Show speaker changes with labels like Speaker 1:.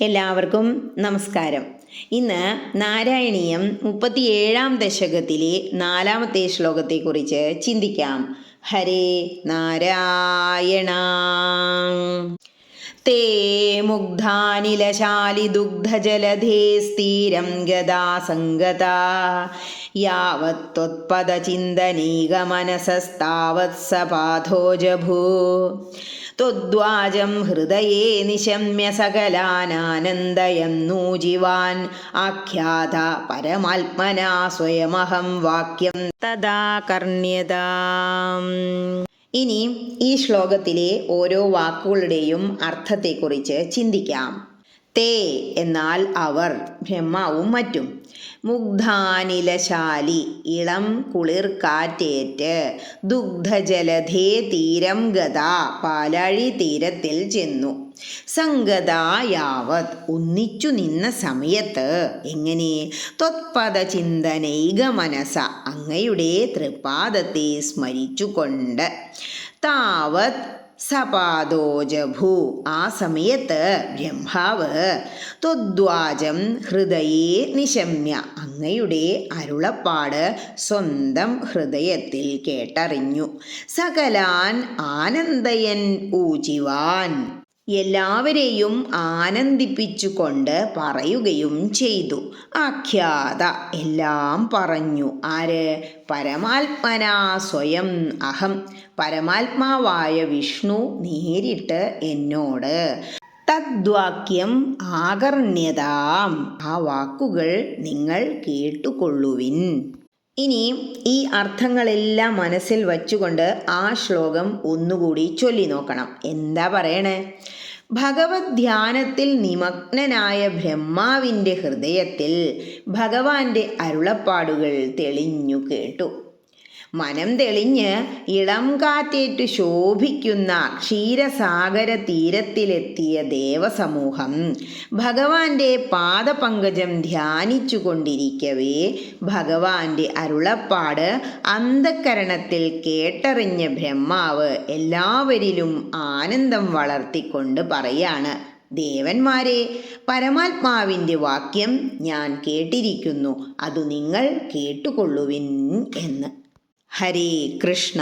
Speaker 1: എല്ലാവർക്കും നമസ്കാരം. ഇന്ന് നാരായണീയം മുപ്പത്തിയേഴാം ദശകത്തിലെ നാലാമത്തെ ശ്ലോകത്തെക്കുറിച്ച് ചിന്തിക്കാം. ഹരേ നാരായണ. തേ മുഗ്ധാനിലശാലി ദുഗ്ധജലധേ സ്ഥിരം ഗതാ സംഗത ത്വദ്വാജം ഹൃദയേ നിശമ്യ സകലാനാനന്ദയം നൂജിവാൻ. ആഖ്യാത പരമാത്മനാ സ്വയമഹം വാക്യം തദാ കർണ്യത. ഇനി ഈ ശ്ലോകത്തിലെ ഓരോ വാക്കുകളുടെയും അർത്ഥത്തെക്കുറിച്ച് ചിന്തിക്കാം. തേ എന്നാൽ അവർ ബ്രഹ്മാവും മറ്റും. മുഗ്ധാനിലശാലി ഇളം കുളിർ കാറ്റേറ്റ് ദുഗ്ധജലധേ തീരം ഗത പാലാഴി തീരത്തിൽ ചെന്നു. സംഗതായാവത് ഒന്നിച്ചു നിന്ന സമയത്ത് എങ്ങനെ? ത്വത്പദ ചിന്തനൈക മനസ അങ്ങയുടെ തൃപാദത്തെ സ്മരിച്ചുകൊണ്ട്. താവത് സപാദോജഭൂ. ആ സമയത്ത് ബ്രഹ്മാവ് ത്വദ്വാജം ഹൃദയേ നിശമ്യ അങ്ങയുടെ അരുളപ്പാട് സ്വന്തം ഹൃദയത്തിൽ കേട്ടറിഞ്ഞു. സകലാൻ ആനന്ദയൻ ഊജിവാൻ. എല്ലാവരെയും ആനന്ദിപ്പിച്ചുകൊണ്ട് പറയുകയും ചെയ്തു. ആഖ്യാത എല്ലാം പറഞ്ഞു. ആര്? പരമാത്മന സ്വയം അഹം. പരമാത്മാവായ വിഷ്ണു നേരിട്ട് എന്നോട് തദ്വാക്യം ആകർണ്യതാം. ആ വാക്കുകൾ നിങ്ങൾ കേട്ടുകൊള്ളുവിൻ. ഇനി ഈ അർത്ഥങ്ങളെല്ലാം മനസ്സിൽ വച്ചുകൊണ്ട് ആ ശ്ലോകം ഒന്നുകൂടി ചൊല്ലി നോക്കണം. എന്താ പറയണേ? ഭഗവത് ധ്യാനത്തിൽ നിമഗ്നനായ ബ്രഹ്മാവിന്റെ ഹൃദയത്തിൽ ഭഗവാന്റെ അരുളപ്പാടുകൾ തെളിഞ്ഞു കേട്ടു. മനം തെളിഞ്ഞ് ഇളം കാറ്റേറ്റു ശോഭിക്കുന്ന ക്ഷീരസാഗര തീരത്തിലെത്തിയ ദേവസമൂഹം. ഭഗവാന്റെ പാദപങ്കജം ധ്യാനിച്ചു കൊണ്ടിരിക്കവേ ഭഗവാന്റെ അരുളപ്പാട് അന്ധക്കരണത്തിൽ കേട്ടറിഞ്ഞ ബ്രഹ്മാവ് എല്ലാവരിലും ആനന്ദം വളർത്തിക്കൊണ്ട് പറയാണ് ദേവന്മാരെ പരമാത്മാവിന്റെ വാക്യം ഞാൻ കേട്ടിരിക്കുന്നു. അത് നിങ്ങൾ കേട്ടുകൊള്ളുവിൻ എന്ന്. ഹരേ കൃഷ്ണ.